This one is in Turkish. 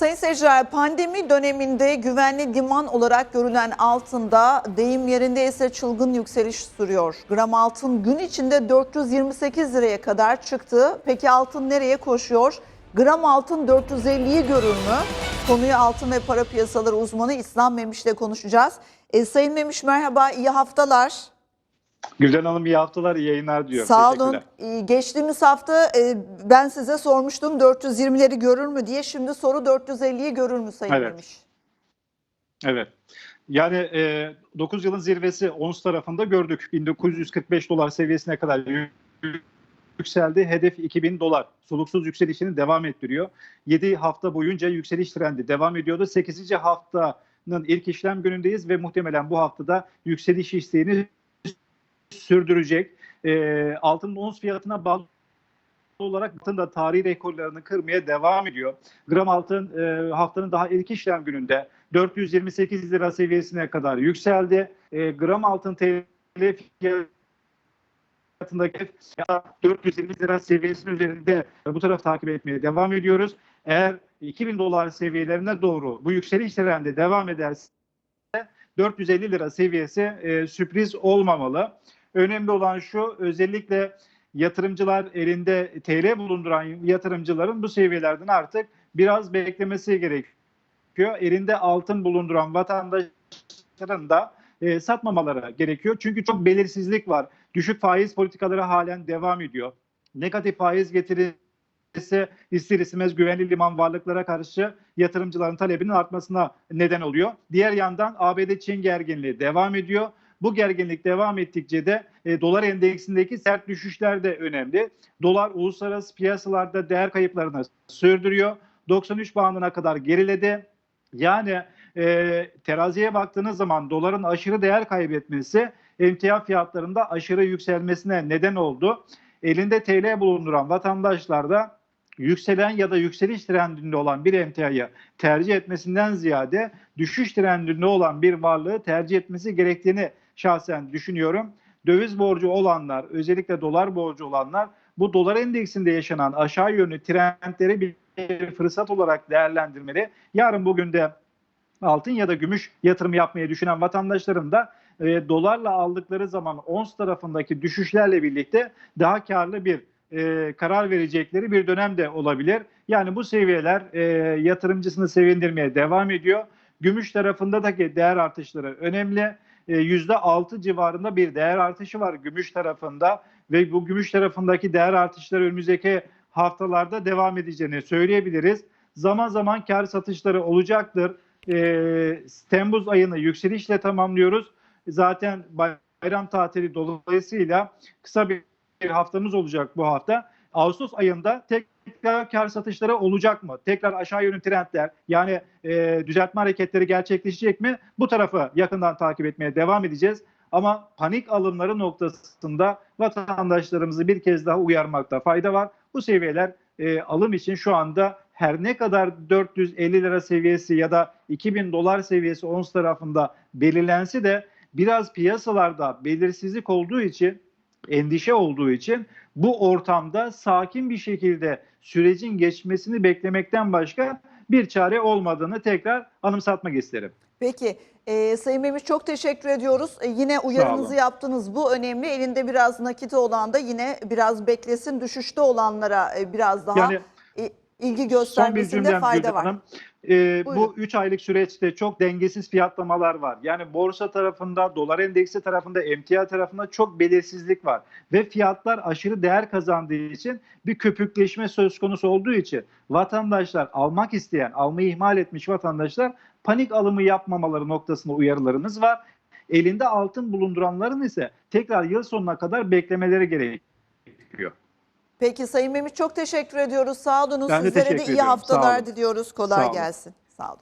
Sayın seyirciler pandemi döneminde güvenli liman olarak görülen altında deyim yerinde ise çılgın yükseliş sürüyor. Gram altın gün içinde 428 liraya kadar çıktı. Peki altın nereye koşuyor? Gram altın 450'yi görür mü? Konuyu altın ve para piyasaları uzmanı İslam Memiş'le konuşacağız. E, Sayın Memiş merhaba, iyi haftalar. Gülden Hanım iyi haftalar, iyi yayınlar diliyorum. Sağ olun. Ee, Geçtiğimiz hafta e, ben size sormuştum 420'leri görür mü diye. Şimdi soru 450'yi görür mü Sayın Evet. Memiş? Evet. Yani e, 9 yılın zirvesi ons tarafında gördük. 1945 dolar seviyesine kadar yü- yükseldi. Hedef 2000 dolar. Soluksuz yükselişini devam ettiriyor. 7 hafta boyunca yükseliş trendi devam ediyordu. 8. haftanın ilk işlem günündeyiz ve muhtemelen bu haftada yükseliş isteğini sürdürecek. E, altının ons fiyatına bağlı olarak altın da tarihi rekorlarını kırmaya devam ediyor. Gram altın e, haftanın daha ilk işlem gününde 428 lira seviyesine kadar yükseldi. E, gram altın TL fiyatındaki 420 lira seviyesinin üzerinde bu taraf takip etmeye devam ediyoruz. Eğer 2000 dolar seviyelerine doğru bu yükseliş trendi devam ederse 450 lira seviyesi e, sürpriz olmamalı. Önemli olan şu özellikle yatırımcılar elinde TL bulunduran yatırımcıların bu seviyelerden artık biraz beklemesi gerekiyor. Elinde altın bulunduran vatandaşların da e, satmamaları gerekiyor. Çünkü çok belirsizlik var. Düşük faiz politikaları halen devam ediyor. Negatif faiz getirisi ister istemez güvenli liman varlıklara karşı yatırımcıların talebinin artmasına neden oluyor. Diğer yandan ABD-Çin gerginliği devam ediyor. Bu gerginlik devam ettikçe de e, dolar endeksindeki sert düşüşler de önemli. Dolar uluslararası piyasalarda değer kayıplarını sürdürüyor. 93 bandına kadar geriledi. Yani e, teraziye baktığınız zaman doların aşırı değer kaybetmesi emtia fiyatlarında aşırı yükselmesine neden oldu. Elinde TL bulunduran vatandaşlar da yükselen ya da yükseliş trendinde olan bir emtiayı tercih etmesinden ziyade düşüş trendinde olan bir varlığı tercih etmesi gerektiğini şahsen düşünüyorum. Döviz borcu olanlar, özellikle dolar borcu olanlar bu dolar endeksinde yaşanan aşağı yönlü trendleri bir fırsat olarak değerlendirmeli. Yarın bugün de altın ya da gümüş yatırım yapmayı düşünen vatandaşların da e, dolarla aldıkları zaman ons tarafındaki düşüşlerle birlikte daha karlı bir e, karar verecekleri bir dönem de olabilir. Yani bu seviyeler e, yatırımcısını sevindirmeye devam ediyor. Gümüş tarafında da değer artışları önemli. E, %6 civarında bir değer artışı var gümüş tarafında ve bu gümüş tarafındaki değer artışları önümüzdeki haftalarda devam edeceğini söyleyebiliriz. Zaman zaman kar satışları olacaktır. E, Temmuz ayını yükselişle tamamlıyoruz. Zaten bayram tatili dolayısıyla kısa bir haftamız olacak bu hafta. Ağustos ayında tekrar kar satışları olacak mı? Tekrar aşağı yönlü trendler yani e, düzeltme hareketleri gerçekleşecek mi? Bu tarafı yakından takip etmeye devam edeceğiz. Ama panik alımları noktasında vatandaşlarımızı bir kez daha uyarmakta fayda var. Bu seviyeler e, alım için şu anda her ne kadar 450 lira seviyesi ya da 2000 dolar seviyesi ons tarafında belirlense de biraz piyasalarda belirsizlik olduğu için endişe olduğu için bu ortamda sakin bir şekilde sürecin geçmesini beklemekten başka bir çare olmadığını tekrar anımsatmak isterim. Peki e, Sayın Memiş çok teşekkür ediyoruz. E, yine uyarınızı yaptınız. Bu önemli. Elinde biraz nakiti olan da yine biraz beklesin. Düşüşte olanlara e, biraz daha Yani ilgi göstermesinde fayda var. Hanım. Ee, Buyurun. bu 3 aylık süreçte çok dengesiz fiyatlamalar var. Yani borsa tarafında, dolar endeksi tarafında, emtia tarafında çok belirsizlik var. Ve fiyatlar aşırı değer kazandığı için bir köpükleşme söz konusu olduğu için vatandaşlar almak isteyen, almayı ihmal etmiş vatandaşlar panik alımı yapmamaları noktasında uyarılarımız var. Elinde altın bulunduranların ise tekrar yıl sonuna kadar beklemeleri gerekiyor. Peki Sayın Memiş çok teşekkür ediyoruz. Sağ olun. Ben de Sizlere de teşekkür iyi ediyorum. Sağ haftalar olun. diliyoruz. Kolay Sağ olun. gelsin. Sağ olun.